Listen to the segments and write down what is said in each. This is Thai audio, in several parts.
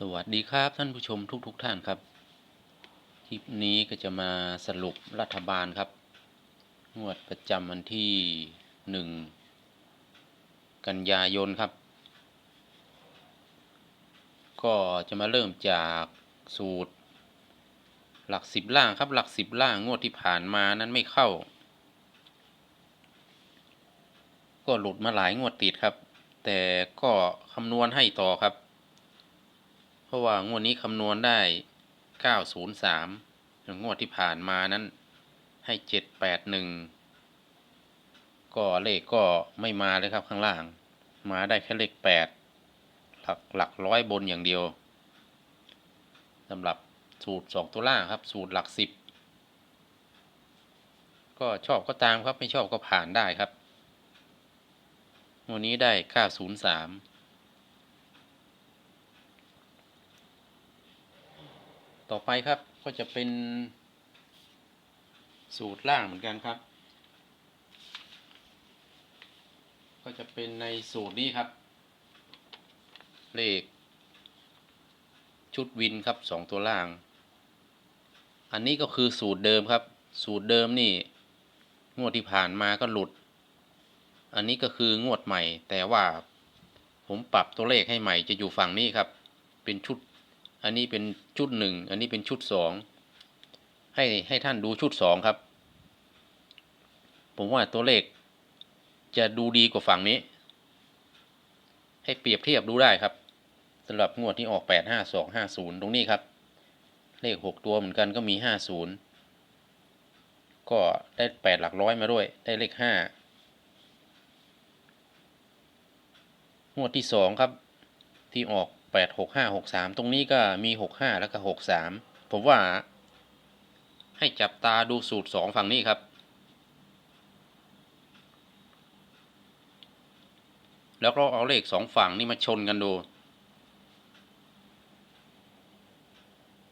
สวัสดีครับท่านผู้ชมทุกๆทท่านครับ คลิปนี้ก็จะมาสรุปรัฐบาลครับ งวดประจำวันที่หนึ่งกันยายนครับ ก็จะมาเริ่มจากสูตร หลักสิบล่างครับ หลักสิบล่างงวดที่ผ่านมานั้นไม่เข้า ก็หลุดมาหลายงวดติดครับ แต่ก็คำนวณให้ต่อครับ ราะว่างวดนี้คำนวณได้903งวดที่ผ่านมานั้นให้781ก็เลขก็ไม่มาเลยครับข้างล่าง มาได้แค่เลข8หลักหลักร้อยบนอย่างเดียวสำหรับสูตร2ตัวล่างครับ สูตรหลัก10ก็ชอบก็ตามครับไม่ชอบก็ผ่านได้ครับ วันนี้ได้903 ต่อไปครับก็จะเป็น สูตรล่างเหมือนกันครับ ก็จะเป็นในสูตรนี้ครับ เลข ชุดวินครับสองตัวล่าง อันนี้ก็คือสูตรเดิมครับ สูตรเดิมนี่ งวดที่ผ่านมาก็หลุด อันนี้ก็คืองวดใหม่ แต่ว่าผมปรับตัวเลขให้ใหม่จะอยู่ฝั่งนี้ครับ เป็นชุด อันนี้เป็นชุดหนึ่ง อันนี้เป็นชุดสอง ให้ให้ท่านดูชุดสองครับ ผมว่าตัวเลขจะดูดีกว่าฝั่งนี้ ให้เปรียบเทียบดูได้ครับสำหรับงวดที่ออกแปดห้าสองห้าศูนย์ตรงนี้ครับ เลขหกตัวเหมือนกันก็มีห้าศูนย์ก็ได้แปดหลักร้อยมาด้วย ได้เลขห้างวดที่สองครับที่ออก แปดหกห้าหกสามตรงนี้ก็มีหกห้าแล้วก็หกสามผมว่า ให้จับตาดูสูตรสองฝั่งนี้ครับ แล้วก็เอาเลขสองฝั่งนี่มาชนกันดู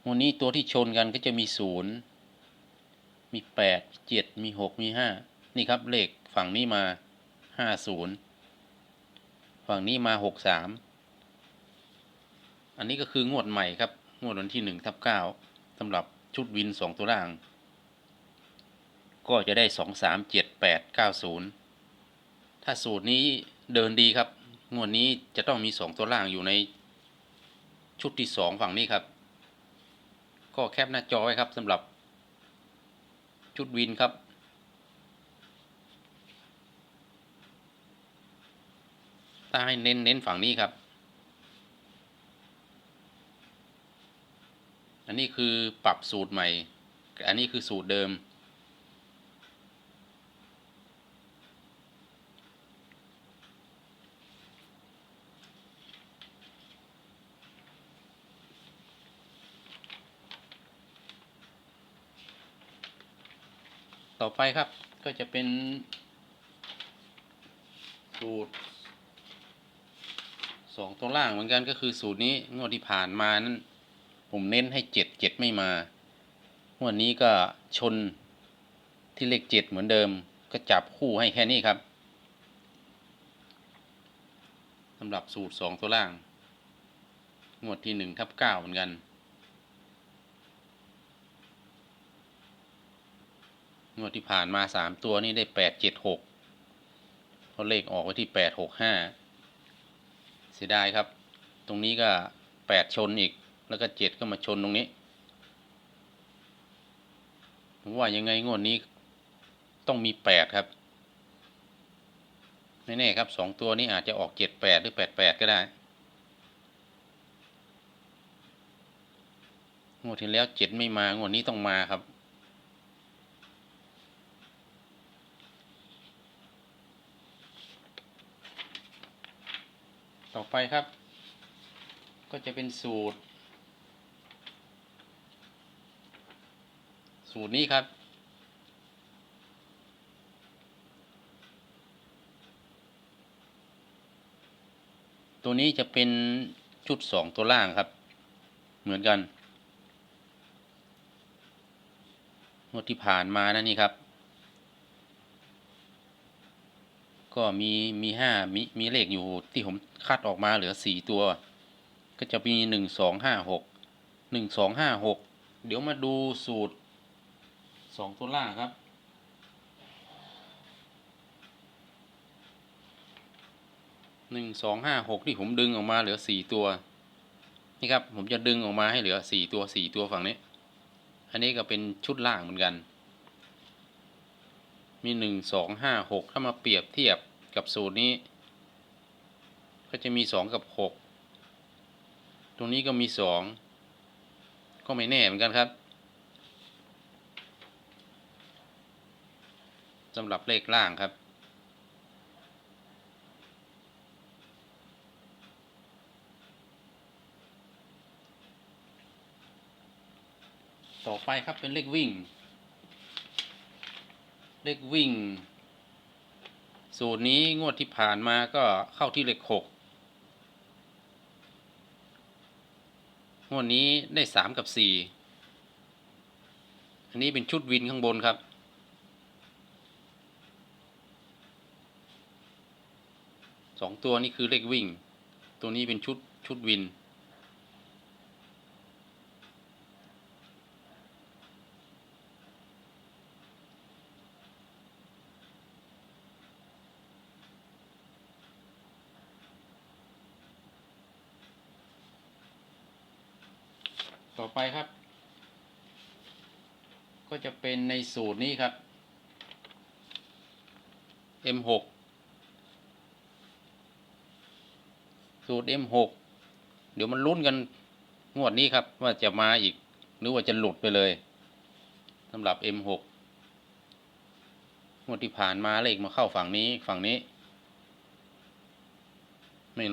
วันนี้ตัวที่ชนกันก็จะมีศูนย์มีแปดเจ็ดมีหกมีห้านี่ครับเลขฝั่งนี้มาห้าศูนย์ฝั่งนี้มาหกสาม อันนี้ก็คืองวดใหม่ครับ งวดวันที่หนึ่งทับเก้าสำหรับชุดวินสองตัวล่าง ก็จะได้สองสามเจ็ดแปดเก้าศูนย์ถ้าสูตรนี้เดินดีครับ งวดนี้จะต้องมีสองตัวล่างอยู่ในชุดที่สองฝั่งนี้ครับ ก็แคปหน้าจอไว้ครับสำหรับชุดวินครับ ถ้าให้เน้นเน้นฝั่งนี้ครับ อันนี้คือปรับสูตรใหม่ อันนี้คือสูตรเดิม ต่อไปครับก็จะเป็น สูตรสองตัวล่างเหมือนกันก็คือสูตรนี้งวดที่ผ่านมานั้น ผมเน้นให้เจ็ดเจ็ดไม่มาวดนี้ก็ชนที่เลขเจ็ดเหมือนเดิม ก็จับคู่ให้แค่นี้ครับสำหรับสูตรสองตัวล่าง งวดที่หนึ่งทับเก้าเหมือนกันงวดที่ผ่านมาสามตัวนี่ได้แปดเจ็ดหกเพราะเลขออกไว้ที่แปดหกห้าเสียดายครับ ตรงนี้ก็แปดชนอีก แล้วก็เจ็ดก็มาชนตรงนี้ผมว่ายังไงงวดนี้ต้องมีแปดครับแน่ๆครับสองตัวนี้อาจจะออกเจ็ดแปดหรือแปดแปดก็ได้ งวดที่แล้วเจ็ดไม่มางวดนี้ต้องมาครับ ต่อไปครับ ก็จะเป็นสูตร สูตรนี้ครับ ตัวนี้จะเป็นชุดสองตัวล่างครับ เหมือนกันงวดที่ผ่านมานะนี่ครับ ก็มีมีห้ามีมีเลขอยู่ที่ผมคัดออกมาเหลือสี่ตัว ก็ก็จะมีหนึ่งสองห้าหกหนึ่งสองห้าหกเดี๋ยวมาดูสูตร สองตัวล่างครับ หนึ่งสองห้าหกที่ผมดึงออกมาเหลือสี่ตัว นี่ครับ ผมจะดึงออกมาให้เหลือสี่ตัวสี่ตัวฝั่งนี้ อันนี้ก็เป็นชุดล่างเหมือนกัน มีหนึ่งสองห้าหกถ้ามาเปรียบเทียบกับสูตรนี้ ก็จะมีสองกับหกตรงนี้ก็มีสองก็ไม่แน่เหมือนกันครับ สำหรับเลขล่างครับ ต่อไปครับเป็นเลขวิ่ง เลขวิ่ง สูตรนี้งวดที่ผ่านมาก็เข้าที่เลขหกงวดนี้ได้สามกับสี่อันนี้เป็นชุดวินข้างบนครับ สองตัวนี้คือเลขวิ่ง ตัวนี้เป็นชุดชุดวิน ต่อไปครับ ก็จะเป็นในสูตรนี้ครับ M6 สูตร M6 เดี๋ยวมันลุ้นกันงวดนี้ครับ ว่าจะมาอีก หรือว่าจะหลุดไปเลยสำหรับ M6 งวดที่ผ่านมาเลขมาเข้าฝั่งนี้ฝั่งนี้ ไม่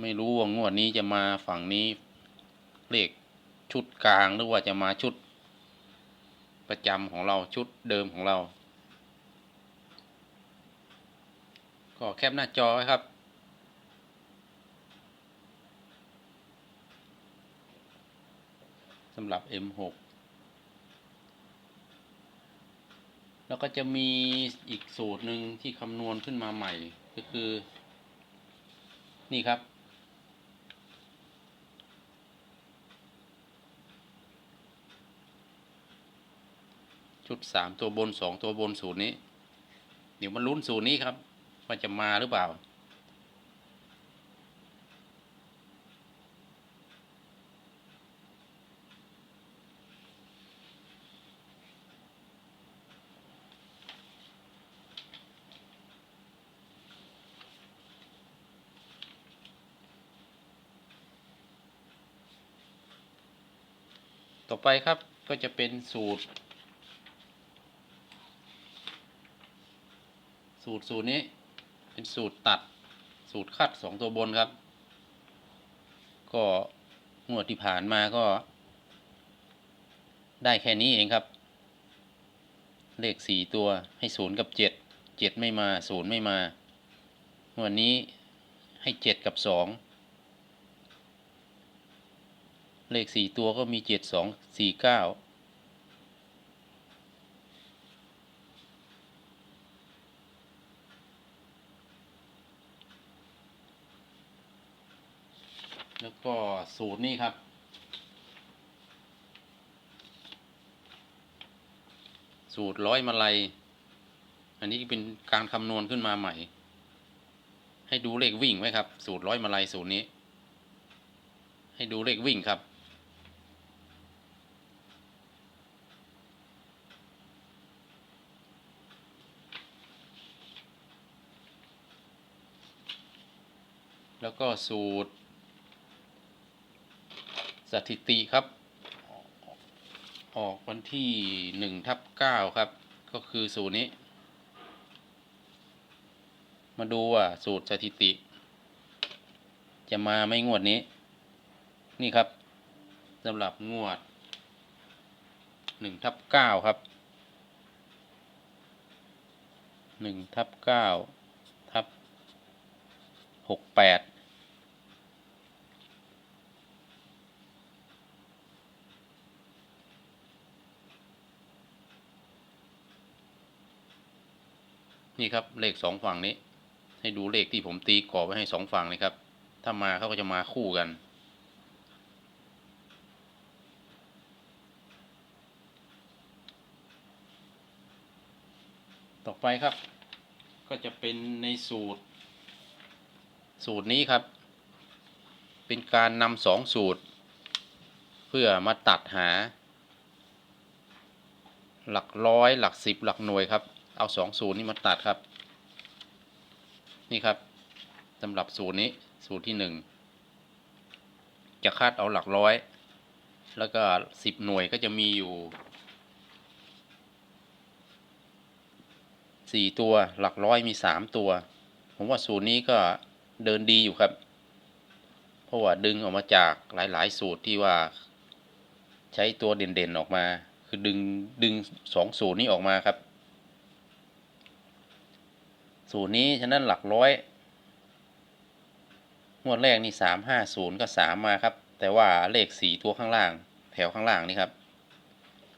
ไม่รู้ว่างวดนี้จะมาฝั่งนี้ เลขชุดกลางหรือว่าจะมาชุด ประจำของเราชุดเดิมของเรา ก็แคปหน้าจอครับำหรับ M6 แล้วก็จะมีอีกสูตรหนึ่งที่คำนวณขึ้นมาใหม่ ก็คือ นี่ครับ ชุดสามตัวบนสองตัวบนสูตรนี้ เดี๋ยวมาลุ้นสูตรนี้ครับ ว่าจะมาหรือเปล่า ต่อไปครับก็จะเป็นสูตร สูตรสูตรนี้ เป็นสูตรตัดสูตรคัดสองตัวบนครับ ก็งวดที่ผ่านมาก็ ได้แค่นี้เองครับ เลขสี่ตัวให้ศูนย์กับเจ็ดเจ็ดไม่มาศูนย์ไม่มางวดนี้ให้เจ็ดกับสอง เลขสี่ตัวก็มีเจ็ดสองสี่เก้าแล้วก็สูตรนี้ครับ สูตรร้อยมาลัย อันนี้เป็นการคำนวณขึ้นมาใหม่ ให้ดูเลขวิ่งไว้ครับ สูตรร้อยมาลัยสูตรนี้ ให้ดูเลขวิ่งครับ ก็สูตร สถิติครับ ออกวันที่หนึ่งทับเก้าครับ ก็คือสูตรนี้ มาดูว่าสูตรสถิติ จะมาไม่งวดนี้ นี่ครับสำหรับงวดหนึ่งทับเก้าครับหนึ่งทับเก้าทับหกแปด นี่ครับเลขสองฝั่งนี้ ให้ดูเลขที่ผมตีกรอบไว้ให้สองฝั่งเลยครับ ถ้ามาเขาก็จะมาคู่กัน ต่อไปครับ ก็จะเป็นในสูตร สูตรนี้ครับ เป็นการนำสองสูตร เพื่อมาตัดหา หลักร้อยหลักสิบหลักหน่วยครับ เอาสองสูตรนี้มาตัดครับ นี่ครับสำหรับสูตรนี้สูตรที่หนึ่งจะคาดเอาหลักร้อย แล้วก็สิบหน่วยก็จะมีอยู่สี่ตัวหลักร้อยมีสามตัว ผมว่าสูตรนี้ก็เดินดีอยู่ครับ เพราะว่าดึงออกมาจากหลาย ๆ สูตรที่ว่า ใช้ตัวเด่น ๆ ออกมา คือดึงดึงสองสูตรนี้ออกมาครับ สูตรนี้ฉะนั้นหลักร้อยงวดแรกนี่สามห้าศูนย์ก็สามมาครับ แต่ว่าเลขสี่ตัวข้างล่าง แถวข้างล่างนี่ครับ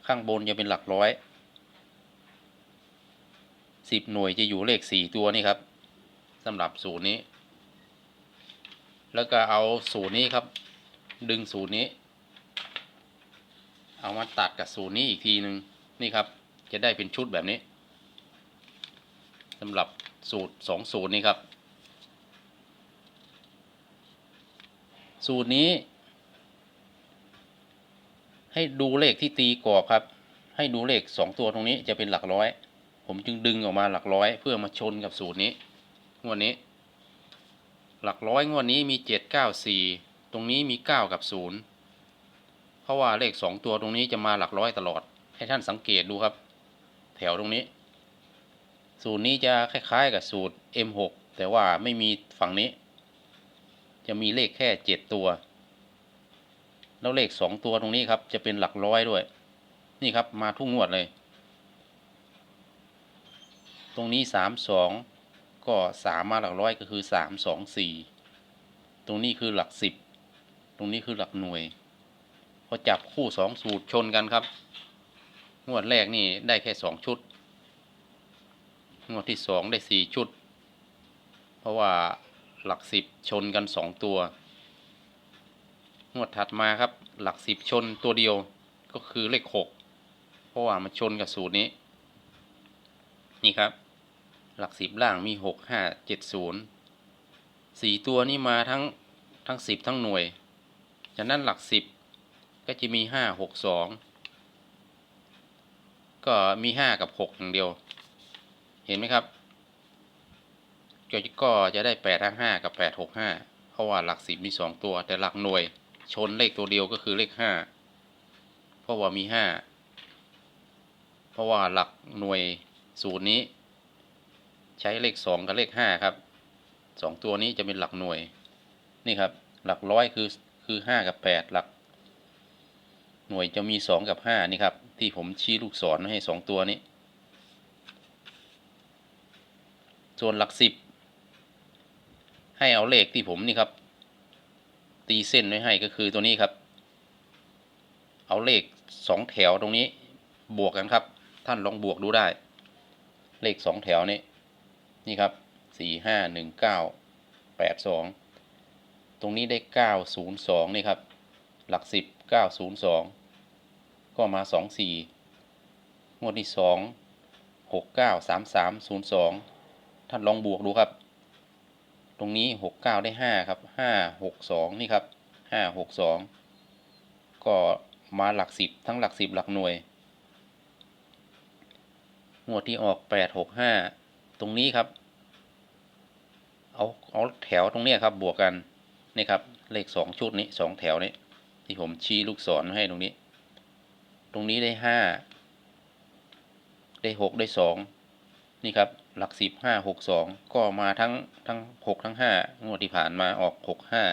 ข้างบนจะเป็นหลักร้อยสิบหน่วยจะอยู่เลขสี่ตัวนี่ครับสำหรับสูตรนี้ แล้วก็เอาสูตรนี้ครับ ดึงสูตรนี้ เอามาตัดกับสูตรนี้อีกทีหนึ่งนี่ครับ จะได้เป็นชุดแบบนี้สำหรับ สูตรสองสูตรนี้ครับ สูตรนี้ ให้ดูเลขที่ตีกรอบครับ ให้ดูเลขสองตัวตรงนี้จะเป็นหลักร้อย ผมจึงดึงออกมาหลักร้อย เพื่อมาชนกับสูตรนี้งวดนี้ หลักร้อยงวดนี้มีเจ็ดเก้าสี่ตรงนี้มีเก้ากับศูนย์เพราะว่าเลขสองตัวตรงนี้จะมาหลักร้อยตลอด ให้ท่านสังเกตดูครับ แถวตรงนี้ สูตรนี้จะคล้ายๆกับสูตร M6 แต่ว่าไม่มีฝั่งนี้ จะมีเลขแค่เจ็ดตัว แล้วเลขสองตัวตรงนี้ครับ จะเป็นหลักร้อยด้วย นี่ครับมาทุกงวดเลย ตรงนี้สามสองก็สามาหลักร้อยก็คือสามสองสี่ตรงนี้คือหลักสิบตรงนี้คือหลักหน่วยพอจับคู่สองสูตรชนกันครับ งวดแรกนี่ได้แค่สองชุด งวดที่สองได้สี่ชุด เพราะว่าหลักสิบชนกันสองตัว งวดถัดมาครับ หลักสิบชนตัวเดียวก็คือเลขหกเพราะว่ามันชนกับสูตรนี้ นี่ครับ หลักสิบล่างมีหกห้าเจ็ดศูนย์สี่ตัวนี้มาทั้งทั้งสิบทั้งหน่วย จากนั้นหลักสิบก็จะมีห้าหกสองก็มีห้ากับหกอย่างเดียว เห็นไหมครับก็ก็จะได้แปดทั้งห้ากับแปดหกห้าเพราะว่าหลักสิบมีสองตัว แต่หลักหน่วย ชนเลขตัวเดียวก็คือเลขห้าเพราะว่ามีห้าเพราะว่าหลักหน่วยสูตรนี้ ใช้เลขสองกับเลขห้าครับสองตัวนี้จะเป็นหลักหน่วย นี่ครับ หลักร้อยคือคือห้ากับแปดหลัก หน่วยจะมีสองกับห้านี่ครับ ที่ผมชี้ลูกศรให้สองตัวนี้ ส่วนหลักสิบ ให้เอาเลขที่ผมนี่ครับ ตีเส้นไว้ให้ก็คือตัวนี้ครับ เอาเลขสองแถวตรงนี้บวกกันครับ ท่านลองบวกดูได้ เลขสองแถวนี้นี่ครับสี่ห้าหนึ่งเก้าแปดสองตรงนี้ได้เก้าศูนย์สองนี่ครับ หลักสิบเก้าศูนย์สองก็มาสองสี่งวดที่สองหกเก้าสามสามศูนย์สอง ท่านลองบวกดูครับ ตรงนี้หกเก้าได้ห้าครับห้าหกสองนี่ครับห้าหกสองก็มาหลักสิบทั้งหลักสิบหลักหน่วยงวดที่ออกแปดหกห้าตรงนี้ครับ เอาเอาแถวตรงนี้ครับบวกกันนี่ครับเลขสองชุดนี้สองแถวนี้ที่ผมชี้ลูกศรให้ตรงนี้ ตรงนี้ได้ห้าได้หกได้สอง นี่ครับหลักสิบห้าหกสองก็มาทั้งทั้งหกทั้งห้างวดที่ผ่านมาออกหกห้า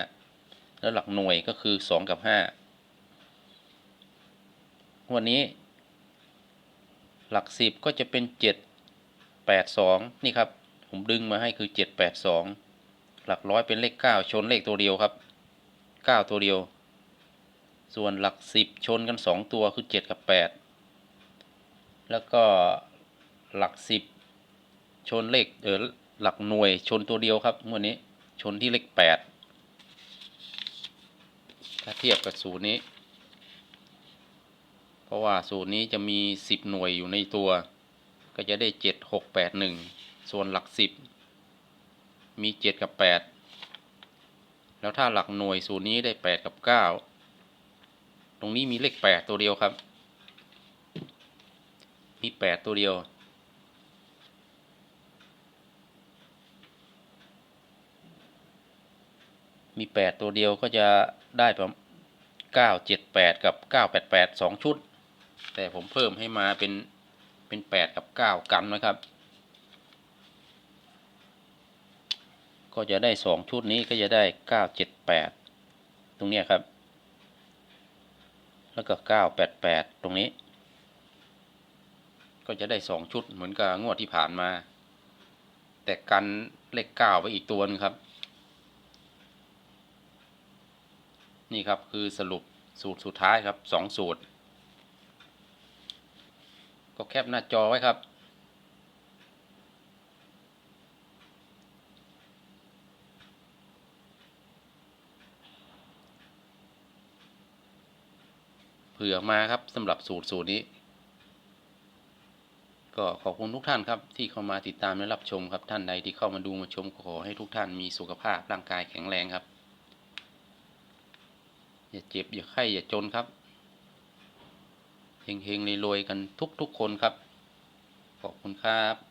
แล้วหลักหน่วยก็คือสองกับห้าวันนี้ หลักสิบก็จะเป็นเจ็ดแปดสองนี่ครับ ผมดึงมาให้คือเจ็ดแปดสองหลักร้อยเป็นเลขเก้าชนเลขตัวเดียวครับเก้าตัวเดียว ส่วนหลักสิบชนกันสองตัวคือเจ็ดกับแปดแล้วก็หลักสิบ ชนเลขเออหลักหน่วยชนตัวเดียวครับงวดนี้ชนที่เลขแปดถ้าเทียบกับสูตรนี้ เพราะว่าสูตรนี้จะมีสิบหน่วยอยู่ในตัวก็ก็จะได้เจ็ดหกแปดหนึ่งส่วนหลักสิบมีเจ็ดกับแปดแล้วถ้าหลักหน่วยสูตรนี้ได้แปดกับเก้าตรงนี้มีเลขแปดตัวเดียวครับ มีแปดตัวเดียว มีแปดตัวเดียวก็จะได้ประมาณเก้าเจ็ดแปดกับเก้าแปดแปดสองชุด แต่ผมเพิ่มให้มาเป็นเป็นแปดกับเก้ากันนะครับ ก็จะได้สองชุดนี้ก็จะได้เก้าเจ็ดแปดตรงนี้ครับ แล้วก็เก้าแปดแปดตรงนี้ ก็จะได้สองชุดเหมือนกับงวดที่ผ่านมา แต่กันเลขเก้าไว้อีกตัวนึงครับ นี่ครับคือสรุปสูตรสุดท้ายครับสองสูตร ก็แคปหน้าจอไว้ครับ เผื่อมาครับสำหรับสูตรสูตรนี้ ก็ขอบคุณทุกท่านครับ ที่เข้ามาติดตามและรับชมครับท่านใดที่เข้ามาดูมาชมขอให้ทุกท่านมีสุขภาพร่างกายแข็งแรงครับ อย่าเจ็บ อย่าไข้อย่าจนครับเฮงๆรวยๆกันทุกๆคนครับ ขอบคุณครับ